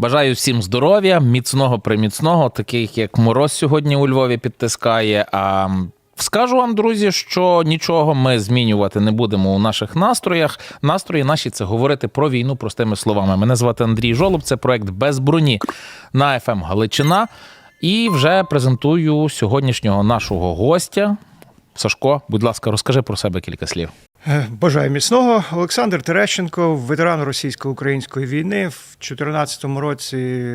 Бажаю всім здоров'я, міцного приміцного, таких як мороз сьогодні у Львові підтискає. А скажу вам, друзі, що нічого ми змінювати не будемо у наших настроях. Настрої наші це говорити про війну простими словами. Мене звати Андрій Жолоб. Це проект без броні на ФМ Галичина. І вже презентую сьогоднішнього нашого гостя. Сашко, будь ласка, розкажи про себе кілька слів. Е, Бажаю міцного. Олександр Терещенко, ветеран російсько-української війни. В 2014 році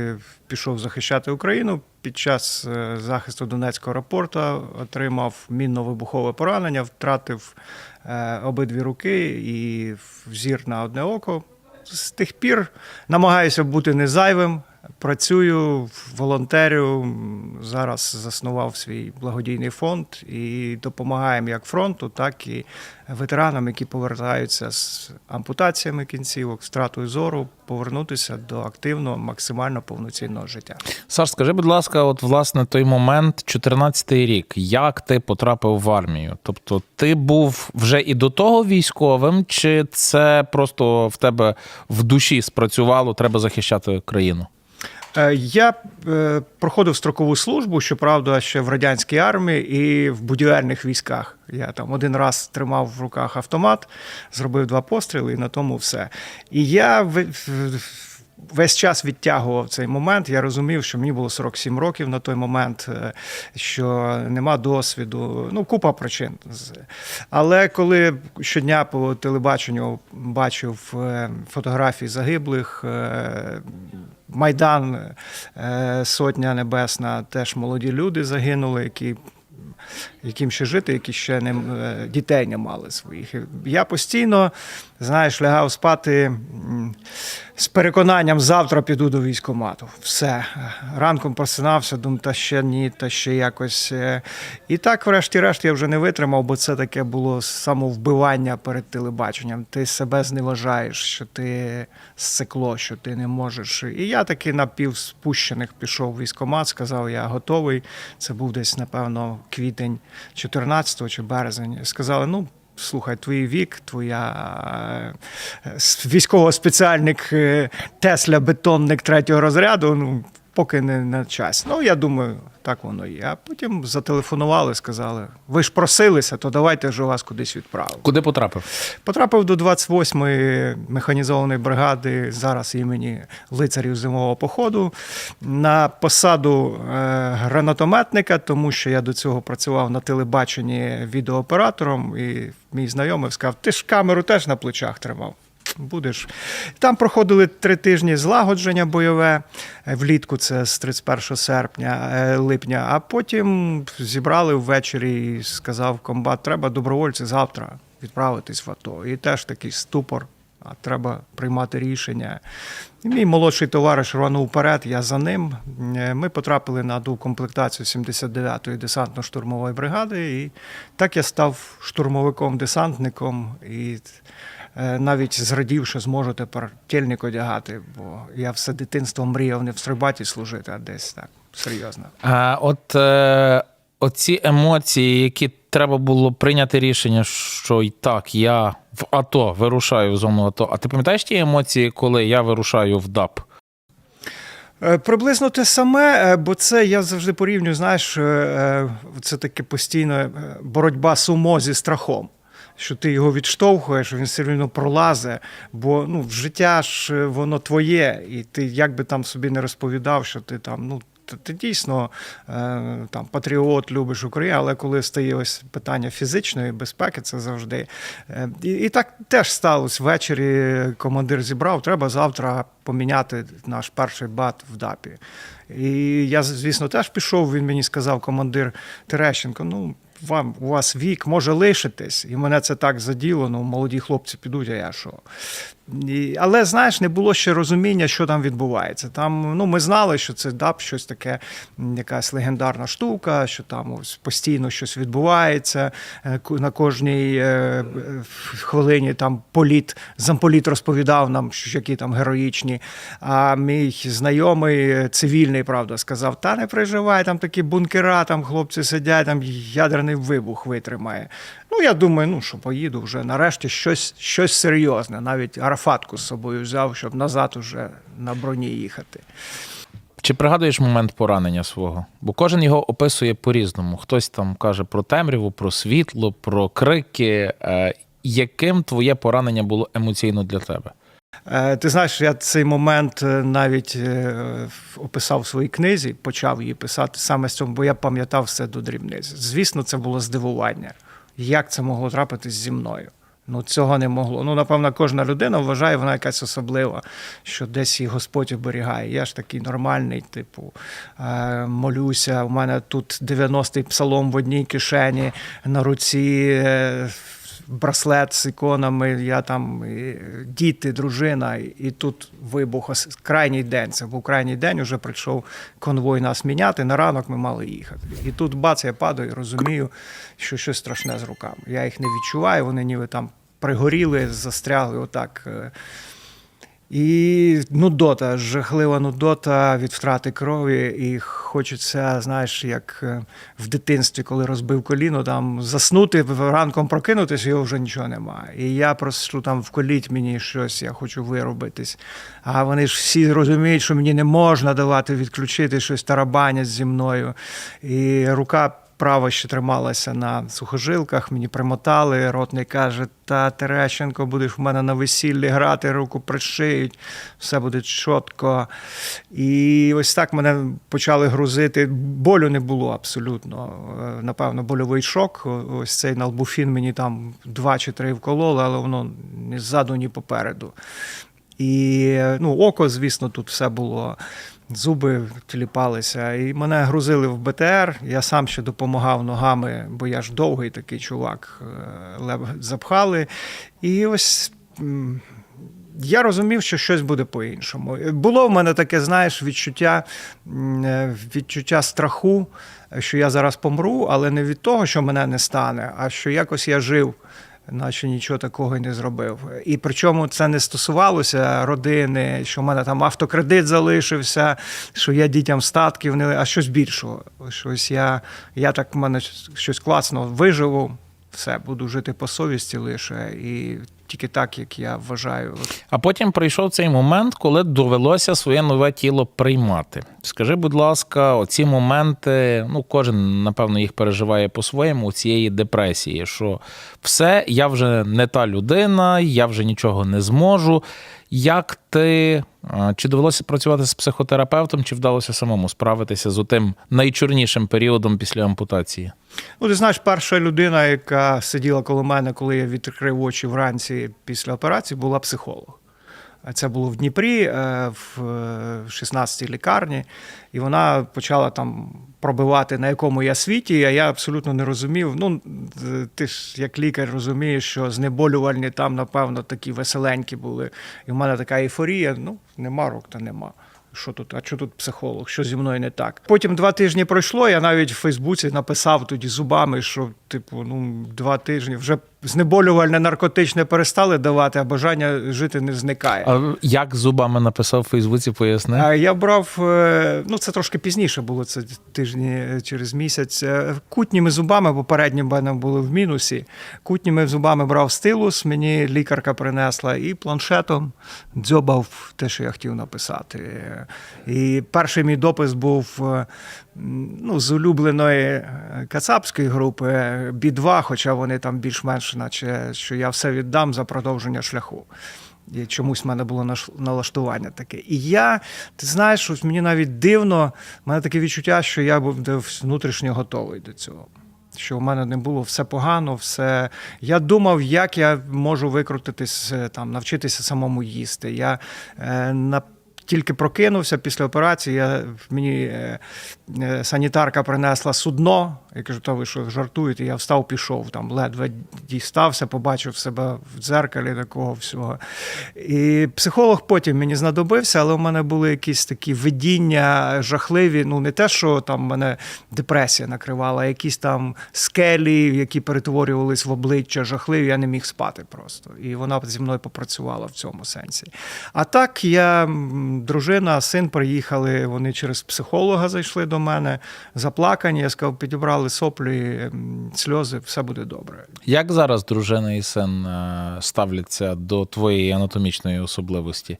пішов захищати Україну. Під час е, захисту Донецького аеропорту отримав мінно-вибухове поранення, втратив е, обидві руки і зір на одне око. З тих пір намагаюся бути не зайвим. Працюю, волонтерю. Зараз заснував свій благодійний фонд і допомагаємо як фронту, так і ветеранам, які повертаються з ампутаціями кінцівок, втратою зору, повернутися до активного, максимально повноцінного життя. Саш, скажи, будь ласка, от власне той момент, 14-й рік, як ти потрапив в армію? Тобто, ти був вже і до того військовим, чи це просто в тебе в душі спрацювало, треба захищати країну? Е, Я е, проходив строкову службу, щоправда, ще в радянській армії і в будівельних військах. Я там один раз тримав в руках автомат, зробив два постріли, і на тому все. І я весь час відтягував цей момент. Я розумів, що мені було 47 років на той момент, е, що нема досвіду. Ну, купа причин. Але коли щодня по телебаченню бачив фотографії загиблих. Майдан, е, Сотня Небесна, теж молоді люди загинули, які, яким ще жити, які ще не, е, дітей не мали своїх. Я постійно, знаєш, лягав спати з переконанням, завтра піду до військкомату. Все. Ранком просинався, думав, та ще ні, та ще якось. е. І так, врешті-решт, я вже не витримав, бо це таке було самовбивання перед телебаченням. Ти себе зневажаєш, що ти сцикло, що ти не можеш. І я таки на півспущених пішов в військкомат, сказав, я готовий. Це був десь, напевно, квітень 14 чи березень. Сказали, ну. Слухай, твій вік, твоя е, військово-спеціальник е, Тесля бетонник третього розряду. Ну поки не на час. Ну я думаю, так воно є. А потім зателефонували, сказали: ви ж просилися, то давайте вже вас кудись відправимо. Куди потрапив? Потрапив до 28-ї механізованої бригади зараз імені лицарів зимового походу на посаду е, гранатометника, тому що я до цього працював на телебаченні відеооператором, і мій знайомий сказав: ти ж камеру теж на плечах тримав. Будеш. Там проходили три тижні злагодження бойове. Е, Влітку це з 31 серпня, е, липня, а потім зібрали ввечері і сказав комбат, треба добровольці завтра відправитись в АТО. І теж такий ступор. А треба приймати рішення. І мій молодший товариш рванув вперед, я за ним. Е, Ми потрапили на комплектацію 79-ї десантно-штурмової бригади, і так я став штурмовиком-десантником. І навіть зрадів, що зможу тепер тельник одягати, бо я все дитинство мріяв не в стрибаті служити, а десь так серйозно. А от е, оці емоції, які треба було прийняти рішення, що і так, я в АТО вирушаю в зону АТО. А ти пам'ятаєш ті емоції, коли я вирушаю в ДАП? Е, Приблизно те саме, е, бо це я завжди порівнюю, знаєш, е, е, це таке постійно е, боротьба сумо зі страхом. Що ти його відштовхуєш, він все рівно пролазить, бо ну, життя ж е, воно твоє, і ти як би там собі не розповідав, що ти там, ну. Ти, ти дійсно е, там патріот, любиш Україну, але коли стає ось питання фізичної безпеки, це завжди. Е, і, і так теж сталося. Ввечері командир зібрав, треба завтра поміняти наш перший бат в ДАПі. І я, звісно, теж пішов. Він мені сказав, командир Терещенко, ну. Вам у вас вік може лишитись, і мене це так заділо. Ну, молоді хлопці підуть, а я що? Але знаєш, не було ще розуміння, що там відбувається. Там ну ми знали, що це ДАП, щось таке, якась легендарна штука, що там ось постійно щось відбувається. Е, На кожній е, е, хвилині там політ, замполіт розповідав нам, що які там героїчні. А мій знайомий е, цивільний, правда, сказав: та не переживай, там такі бункера, там хлопці сидять, там ядерний вибух витримає. Ну, я думаю, ну що поїду вже нарешті щось, щось серйозне. Навіть арафатку з собою взяв, щоб назад уже на броні їхати. Чи пригадуєш момент поранення свого? Бо кожен його описує по-різному. Хтось там каже про темряву, про світло, про крики. Е, Яким твоє поранення було емоційно для тебе? Е, Ти знаєш, я цей момент е, навіть описав в своїй книзі, почав її писати саме з цього, бо я пам'ятав все до дрібниць. Звісно, це було здивування. Як це могло трапитись зі мною? Ну, цього не могло. Ну, напевно, кожна людина вважає, вона якась особлива, що десь її Господь оберігає. Я ж такий нормальний, типу, е, молюся. У мене тут 90-й псалом в одній кишені, на руці е, браслет з іконами. Я там діти, дружина, і тут вибух. Крайній день. Це був крайній день. Уже прийшов конвой нас міняти. На ранок ми мали їхати. І тут бац, я падаю розумію, що щось страшне з руками. Я їх не відчуваю, вони ніби там пригоріли, застрягли отак. І нудота, жахлива нудота від втрати крові. І хочеться, знаєш, як е, в дитинстві, коли розбив коліно, там заснути, ранком прокинутися, його вже нічого немає. І я прошу там вколіть мені щось, я хочу виробитись. А вони ж всі розуміють, що мені не можна давати відключити щось тарабанять зі мною. І рука. Права ще трималася на сухожилках, мені примотали. Ротний каже: Та Терещенко, будеш в мене на весіллі грати, руку пришиють, все буде чітко. І ось так мене почали грузити. Болю не було абсолютно. Е, Напевно, больовий шок. Ось цей налбуфін мені там два чи три вкололи, але воно ні ззаду, ні попереду. І ну, око, звісно, тут все було. Зуби тіліпалися, і мене грузили в БТР. Я сам ще допомагав ногами, бо я ж довгий такий чувак. е, лев- Запхали. І ось я розумів, що щось буде по-іншому. Було в мене таке, знаєш, відчуття, е, відчуття страху, що я зараз помру, але не від того, що мене не стане, а що якось я жив. Наче нічого такого й не зробив. І причому це не стосувалося родини, що в мене там автокредит залишився, що я дітям статків не а щось більшого. Щось я, я так в мене щось класно виживу, все, буду жити по совісті лише. І тільки так, як я вважаю. А потім прийшов цей момент, коли довелося своє нове тіло приймати. Скажи, будь ласка, оці моменти, ну кожен напевно їх переживає по-своєму, цієї депресії, що все, я вже не та людина, я вже нічого не зможу. Як ти е, чи довелося працювати з психотерапевтом, чи вдалося самому справитися з отим найчорнішим періодом після ампутації? Ну, ти знаєш, перша людина, яка сиділа коло мене, коли я відкрив очі вранці після операції, була психолог. Це було в Дніпрі, е, в е, 16-й лікарні, і вона почала там пробивати, на якому я світі, а я абсолютно не розумів. Ну, ти ж як лікар розумієш, що знеболювальні там, напевно, такі веселенькі були. І в мене така ейфорія. Ну, нема рук, та нема. Що тут, а що тут психолог? Що зі мною не так? Потім два тижні пройшло. Я навіть в Фейсбуці написав тоді зубами, що типу, ну два тижні вже знеболювальне наркотичне перестали давати, а бажання жити не зникає. А як зубами написав в Фейсбуці, поясни? А Я брав, е, ну це трошки пізніше було, це тижні е, через місяць. Е, Кутніми зубами, попередні в мене були в мінусі. Кутніми зубами брав стилус, мені лікарка принесла і планшетом дзьобав те, що я хотів написати. І перший мій допис був ну, з улюбленої е, кацапської групи B2, хоча вони там більш-менш, наче що я все віддам за продовження шляху. І чомусь в мене було налаштування таке. І я, ти знаєш, що мені навіть дивно, в мене таке відчуття, що я був внутрішньо готовий до цього. Що в мене не було все погано, все. Я думав, як я можу викрутитись, е, там, навчитися самому їсти. Я е, на тільки прокинувся після операції. Я, мені е, е, санітарка принесла судно. Я кажу, то ви що жартуєте? Я встав, пішов там, ледве дістався, побачив себе в дзеркалі такого всього. І психолог потім мені знадобився, але в мене були якісь такі видіння жахливі. Ну, не те, що там мене депресія накривала, а якісь там скелі, які перетворювались в обличчя жахливі, я не міг спати просто. І вона зі мною попрацювала в цьому сенсі. А так я дружина, син приїхали, вони через психолога зайшли до мене, заплакані. Я сказав, підібрали соплі, сльози, все буде добре. Як зараз дружина і син е, ставляться до твоєї анатомічної особливості?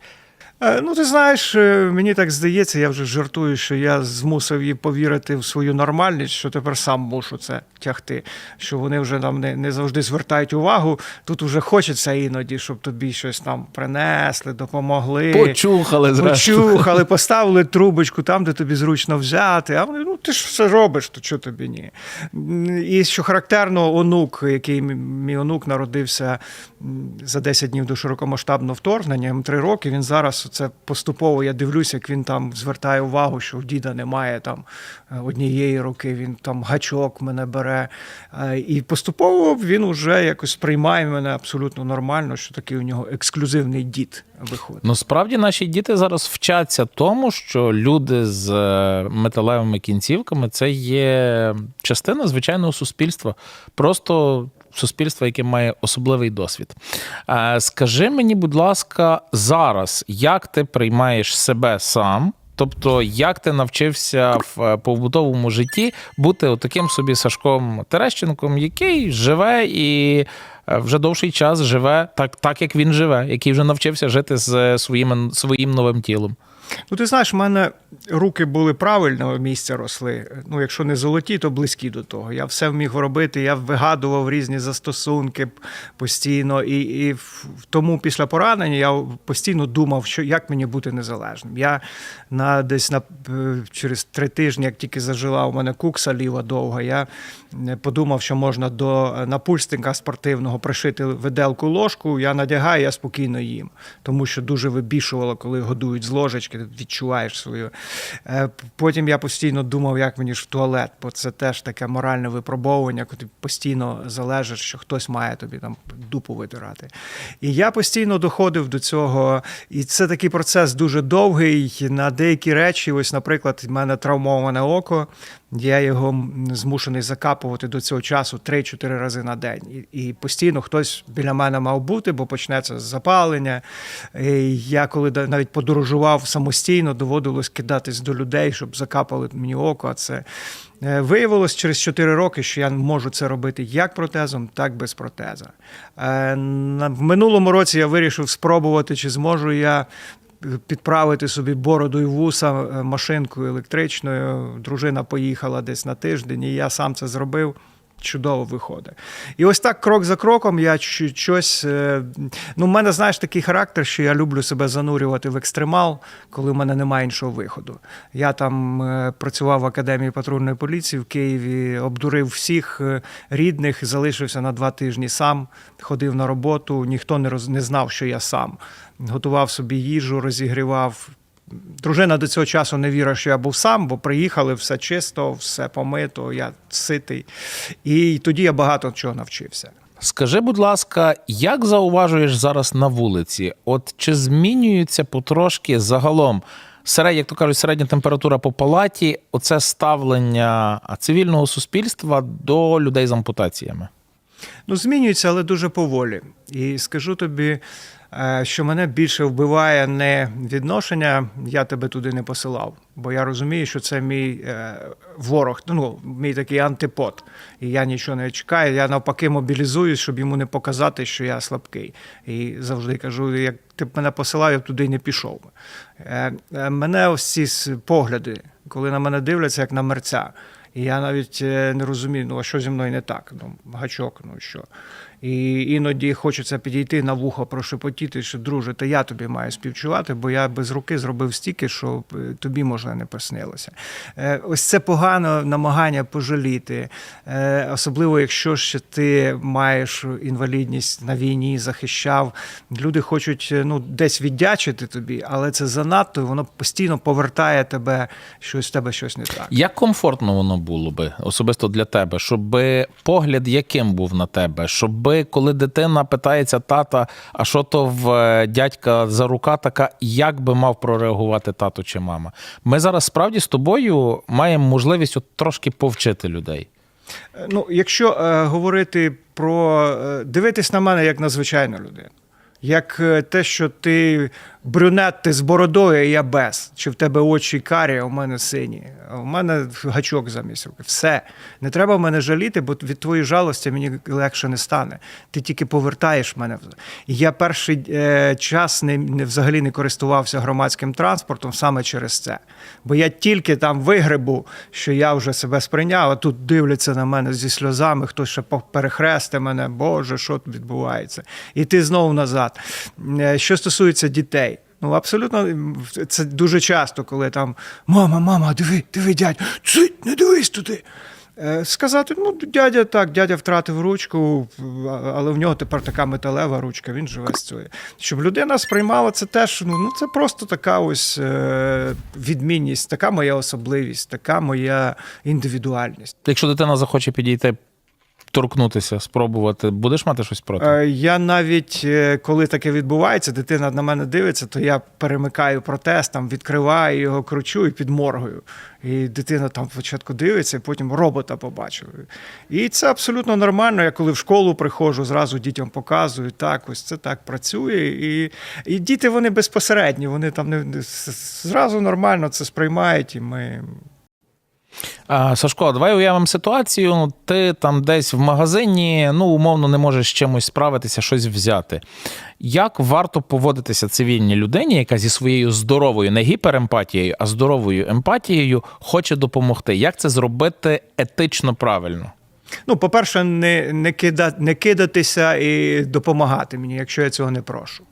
Е, Ну, ти знаєш, е, мені так здається, я вже жартую, що я змусив її повірити в свою нормальність, що тепер сам мушу це тягти. Що вони вже там не, не завжди звертають увагу. Тут вже хочеться іноді, щоб тобі щось там принесли, допомогли. Почухали зрештою. Почухали, поставили трубочку там, де тобі зручно взяти. А вони, ну ти ж все робиш, то чого тобі ні? І що характерно, онук, який мій- мій онук народився за 10 днів до широкомасштабного вторгнення, йому 3 роки. Він зараз це поступово. Я дивлюся, як він там звертає увагу, що в діда немає там е, однієї руки. Він там гачок мене бере. Е, І поступово він уже якось сприймає мене абсолютно нормально, що такий у нього ексклюзивний дід виходить. Ну, справді наші діти зараз вчаться тому, що люди з е, металевими кінцівками це є частина звичайного суспільства, просто суспільства, яке має особливий досвід. Е, Скажи мені, будь ласка, зараз, як ти приймаєш себе сам? Тобто, як ти навчився в е, побутовому житті бути таким собі Сашком Терещенком, який живе і е, вже довший час живе так, так як він живе, який вже навчився жити з своїм, своїм новим тілом. Ну, ти знаєш, в мене руки були правильного місця росли. Ну, якщо не золоті, то близькі до того. Я все вміг робити, я вигадував різні застосунки постійно. І, і тому після поранення я постійно думав, що як мені бути незалежним. Я на десь на через три тижні, як тільки зажила у мене кукса ліва довга, я подумав, що можна до напульсника спортивного пришити виделку ложку. Я надягаю, я спокійно їм, тому що дуже вибішувало, коли годують з ложечки, відчуваєш свою. Е, Потім я постійно думав, як мені ж в туалет, бо це теж таке моральне випробовування, коли ти постійно залежиш, що хтось має тобі там дупу витирати. І я постійно доходив до цього. І це такий процес дуже довгий. На деякі речі, ось, наприклад, в мене травмоване око. Я його змушений закапувати до цього часу 3-4 рази на день. І, і постійно хтось біля мене мав бути, бо почнеться запалення. І я коли навіть подорожував самостійно, доводилось кидатись до людей, щоб закапали мені око. А це е, виявилось через 4 роки, що я можу це робити як протезом, так без протеза. Е, В минулому році я вирішив спробувати, чи зможу я підправити собі бороду і вуса е, машинкою електричною. Дружина поїхала десь на тиждень, і я сам це зробив. Чудово виходить. І ось так, крок за кроком, я щось. е, Ну, в мене, знаєш, такий характер, що я люблю себе занурювати в екстремал, коли в мене немає іншого виходу. Я там е, працював в академії патрульної поліції в Києві, обдурив всіх е, рідних, залишився на два тижні сам, ходив на роботу, ніхто не, роз... не знав, що я сам. Готував собі їжу, розігрівав. Дружина до цього часу не вірила, що я був сам, бо приїхали, все чисто, все помито, я ситий. І тоді я багато чого навчився. Скажи, будь ласка, як зауважуєш зараз на вулиці? От чи змінюється потрошки загалом серед, як то кажуть, середня температура по палаті, оце ставлення цивільного суспільства до людей з ампутаціями? Ну, змінюється, але дуже поволі. І скажу тобі, що мене більше вбиває не відношення, я тебе туди не посилав. Бо я розумію, що це мій е, ворог, ну, мій такий антипод. І я нічого не чекаю. Я навпаки мобілізуюсь, щоб йому не показати, що я слабкий. І завжди кажу: як ти б мене посилав, я б туди не пішов. Е, е, Мене ось ці погляди, коли на мене дивляться, як на мерця. І я навіть е, не розумію, ну а що зі мною не так? Ну, гачок, ну що. І іноді хочеться підійти на вухо, прошепотіти, що друже, та я тобі маю співчувати, бо я без руки зробив стільки, що е, тобі можна не приснилося. Е, Ось це погано намагання пожаліти, Е, особливо якщо ще ти маєш інвалідність на війні, захищав. Люди хочуть ну, десь віддячити тобі, але це занадто, і воно постійно повертає тебе, що з тебе щось не так. Як комфортно воно було би особисто для тебе, щоб погляд яким був на тебе, щоб коли дитина питається тата, а що то в е, дядька за рука така, як би мав прореагувати тато чи мама? Ми зараз справді з тобою маємо можливість от трошки повчити людей. Ну, якщо е, говорити про е, дивитись на мене як на звичайну людину. Як е, те, що ти брюнет, ти з бородою, я без. Чи в тебе очі карі, а у мене сині. А у мене гачок замість руки. Все. Не треба мене жаліти, бо від твоєї жалості мені легше не стане. Ти тільки повертаєш мене. Я перший е, час не, не взагалі не користувався громадським транспортом саме через це. Бо я тільки там вигребу, що я вже себе сприйняв, а тут дивляться на мене зі сльозами, хтось ще перехресте мене, Боже, що тут відбувається? І ти знову назад. Е, Що стосується дітей. Ну, абсолютно, це дуже часто, коли там мама, мама, диви, диви, дядь, цить, не дивись туди. Е, Сказати, ну, дядя так, дядя втратив ручку, але в нього тепер така металева ручка, він живе з цією. Щоб людина сприймала це теж, ну, ну це просто така ось е, відмінність, така моя особливість, така моя індивідуальність. Якщо дитина захоче підійти, торкнутися, спробувати, будеш мати щось проти? Е, Я навіть е, коли таке відбувається, дитина на мене дивиться, то я перемикаю протест, там відкриваю його, кручу і підморгую. І дитина там спочатку дивиться, і потім робота побачив. І це абсолютно нормально. Я коли в школу приходжу, зразу дітям показую, так, ось це так працює. І, і діти вони безпосередні, вони там не- зразу нормально це сприймають, і ми. Сашко, давай уявимо ситуацію. Ти там десь в магазині, ну, умовно, не можеш з чимось справитися, щось взяти. Як варто поводитися цивільній людині, яка зі своєю здоровою, не гіперемпатією, а здоровою емпатією хоче допомогти? Як це зробити етично правильно? Ну, по-перше, не, не, кида, не кидатися і допомагати мені, якщо я цього не прошу.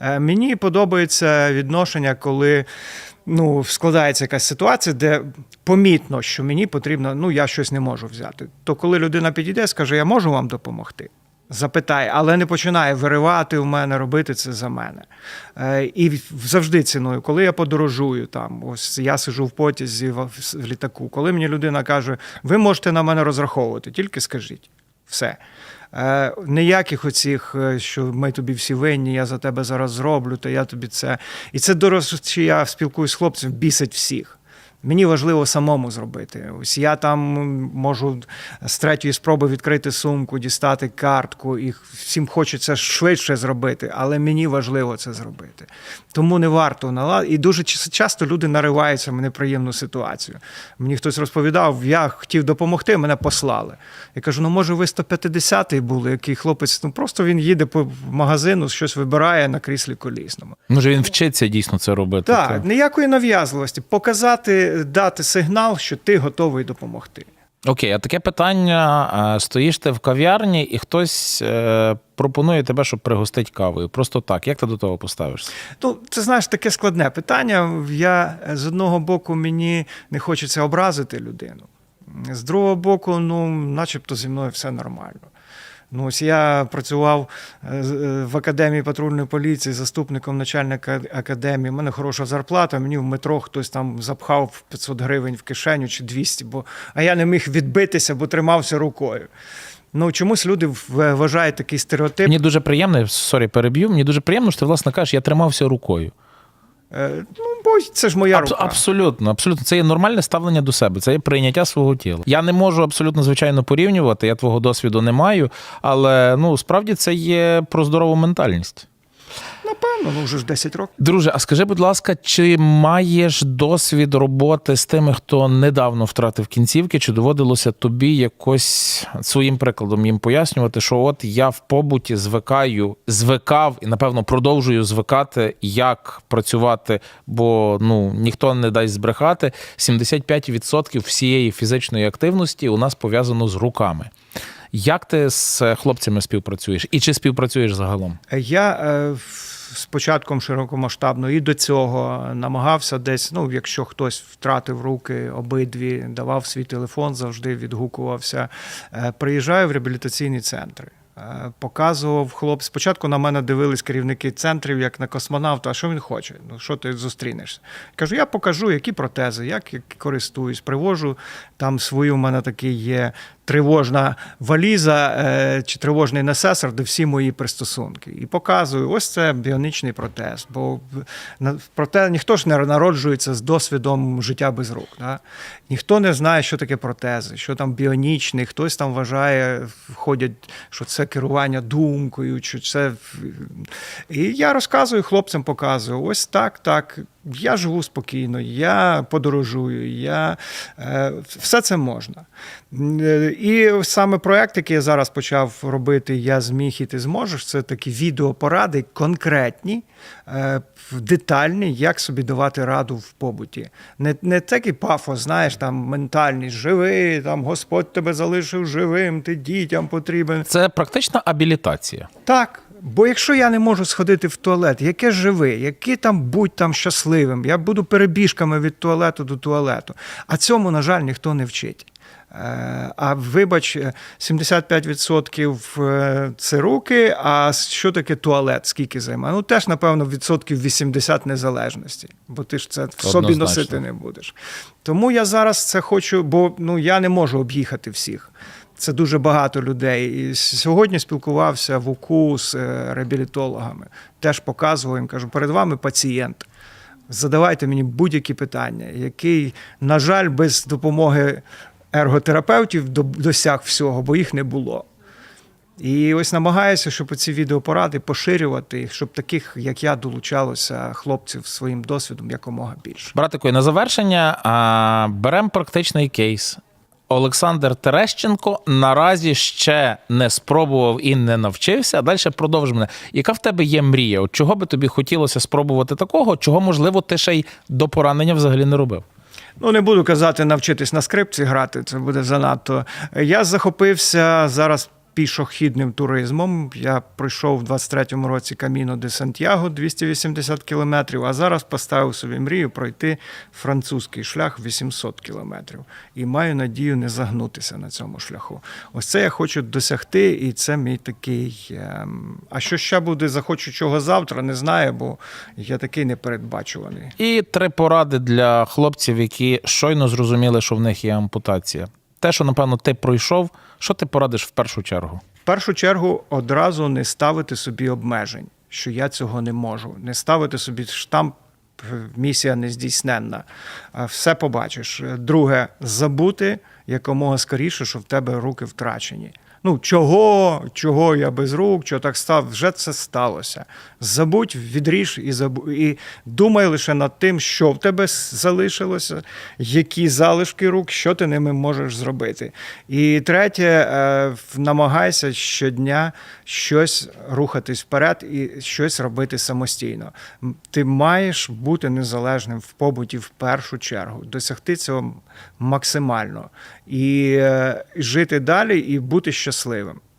Е, Мені подобається відношення, коли ну, складається якась ситуація, де помітно, що мені потрібно, ну я щось не можу взяти. То коли людина підійде, скаже, я можу вам допомогти. Запитає, але не починає виривати у мене, робити це за мене. Е, і завжди ціную, коли я подорожую там, ось я сижу в потязі в, в літаку. Коли мені людина каже, ви можете на мене розраховувати, тільки скажіть. Все. Е, ніяких оцих, е, що ми тобі всі винні, я за тебе зараз зроблю, то я тобі це. І це, дорос, я спілкуюсь з хлопцем, бісить всіх. Мені важливо самому зробити. Ось я там можу з третьої спроби відкрити сумку, дістати картку, і всім хочеться швидше зробити, але мені важливо це зробити. Тому не варто нала. І дуже ча- часто люди нариваються в неприємну ситуацію. Мені хтось розповідав, я хотів допомогти, мене послали. Я кажу: ну може, ви 150-й були, який хлопець, ну просто він їде по магазину, щось вибирає на кріслі колісному. Може, він вчиться дійсно це робити? Так, ніякої нав'язливості. Показати, дати сигнал, що ти готовий допомогти. Окей, а таке питання: стоїш ти в кав'ярні, і хтось е, пропонує тебе, щоб пригостить кавою. Просто так. Як ти до того поставишся? Ну, це знаєш таке складне питання. Я з одного боку мені не хочеться образити людину. З другого боку, ну, начебто зі мною все нормально. Ну, ось я працював е, е, в академії патрульної поліції заступником начальника академії. У мене хороша зарплата. Мені в метро хтось там запхав 500 гривень в кишеню чи 200, бо а я не міг відбитися, бо тримався рукою. Ну чомусь люди вважають такий стереотип. Мені дуже приємно, сорі, переб'ю. Мені дуже приємно, що ти власне кажеш, я тримався рукою. Е, Ну, бо це ж моя Аб- рука. абсолютно, абсолютно. Це є нормальне ставлення до себе, це є прийняття свого тіла. Я не можу абсолютно звичайно порівнювати, я твого досвіду не маю, але ну справді це є про здорову ментальність. Напевно, ну вже ж 10 років. Друже, а скажи, будь ласка, чи маєш досвід роботи з тими, хто недавно втратив кінцівки, чи доводилося тобі якось своїм прикладом їм пояснювати, що от я в побуті звикаю, звикав і напевно продовжую звикати, як працювати, бо ну ніхто не дасть збрехати. 75% всієї фізичної активності у нас пов'язано з руками. Як ти з хлопцями співпрацюєш і чи співпрацюєш загалом? Я е, з початком широкомасштабно і до цього намагався десь, ну, якщо хтось втратив руки обидві, давав свій телефон, завжди відгукувався. Е, Приїжджаю в реабілітаційні центри. Е, Показував хлоп. Спочатку на мене дивились керівники центрів, як на космонавта. А що він хоче? Ну що ти зустрінешся? Кажу, я покажу, які протези, як користуюсь. Привожу там свою. У мене такий є тривожна валіза е, чи тривожний несесор, де всі мої пристосунки. І показую, ось це біонічний протез. Бо проте ніхто ж не народжується з досвідом життя без рук. Да? Ніхто не знає, що таке протези, що там біонічний, хтось там вважає, входять, що це керування думкою, чи це. І я розказую хлопцям, показую: ось так, так. Я живу спокійно, я подорожую, я е, все це можна. Е, І саме проект, який я зараз почав робити, я зміг і ти зможеш. Це такі відеопоради конкретні, е, детальні, як собі давати раду в побуті. Не, не такий пафос, знаєш, там ментальний, живий, там Господь тебе залишив живим, ти дітям потрібен. Це практична абілітація. Так. Бо якщо я не можу сходити в туалет, яке живи, який там будь там щасливим, я буду перебіжками від туалету до туалету. А цьому, на жаль, ніхто не вчить. Е, А вибач, е, 75% е, це руки. А що таке туалет? Скільки займає? Ну теж, напевно, відсотків 80 незалежності, бо ти ж це в собі Однозначно. носити не будеш. Тому я зараз це хочу, бо ну я не можу об'їхати всіх. Це дуже багато людей. І сьогодні спілкувався в УКУ з е, реабілітологами. Теж показував їм, кажу, перед вами пацієнт. Задавайте мені будь-які питання, який, на жаль, без допомоги ерготерапевтів досяг всього, бо їх не було. І ось намагаюся, щоб ці відеопоради поширювати, щоб таких, як я, долучалося хлопців своїм досвідом якомога більше. Братику, на завершення беремо практичний кейс. Олександр Терещенко наразі ще не спробував і не навчився. А далі продовж мене. Яка в тебе є мрія? От чого би тобі хотілося спробувати такого, чого, можливо, ти ще й до поранення взагалі не робив? Ну, не буду казати навчитись на скрипці грати, це буде занадто. Я захопився зараз пішохідним туризмом. Я пройшов у 23-му році Каміно де Сантьяго 280 кілометрів, а зараз поставив собі мрію пройти французький шлях 800 кілометрів. І маю надію не загнутися на цьому шляху. Ось це я хочу досягти, і це мій такий. ем, А що ще буде, захочу чого завтра, не знаю, бо я такий непередбачуваний. І три поради для хлопців, які щойно зрозуміли, що в них є ампутація. Те, що, напевно, ти пройшов, що ти порадиш в першу чергу? В першу чергу одразу не ставити собі обмежень, що я цього не можу. Не ставити собі штамп. е, Місія нездійсненна. А Все побачиш. Друге, забути якомога скоріше, що в тебе руки втрачені. Ну, чого, чого я без рук, чого так став, вже це сталося. Забудь, відріж і забу... і думай лише над тим, що в тебе залишилося, які залишки рук, що ти ними можеш зробити. І третє, е, намагайся щодня щось рухатись вперед і щось робити самостійно. Ти маєш бути незалежним в побуті в першу чергу, досягти цього максимально і е, жити далі і бути щасливим.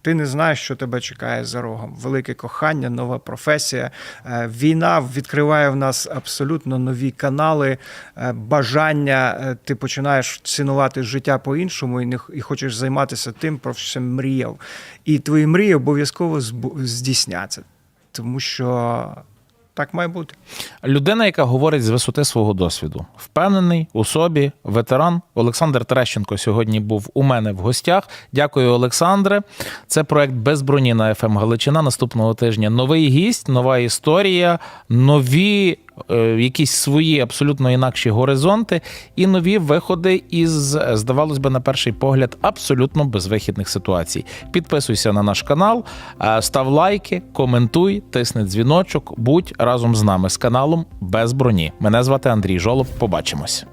Ти не знаєш, що тебе чекає за рогом. Велике кохання, нова професія. Е, Війна відкриває в нас абсолютно нові канали, е, бажання. Е, Ти починаєш цінувати життя по-іншому і не і хочеш займатися тим, про що мріяв. І твої мрії обов'язково здійсняться, тому що так має бути. Людина, яка говорить з висоти свого досвіду, впевнений у собі, ветеран Олександр Терещенко сьогодні був у мене в гостях. Дякую, Олександре. Це проект без броні на ФМ Галичина. Наступного тижня новий гість, нова історія, нові. Е, Якісь свої абсолютно інакші горизонти і нові виходи із, здавалось би, на перший погляд, абсолютно безвихідних ситуацій. Підписуйся на наш канал, е, став лайки, коментуй, тисни дзвіночок. Будь разом з нами з каналом без броні. Мене звати Андрій Жолоб. Побачимось.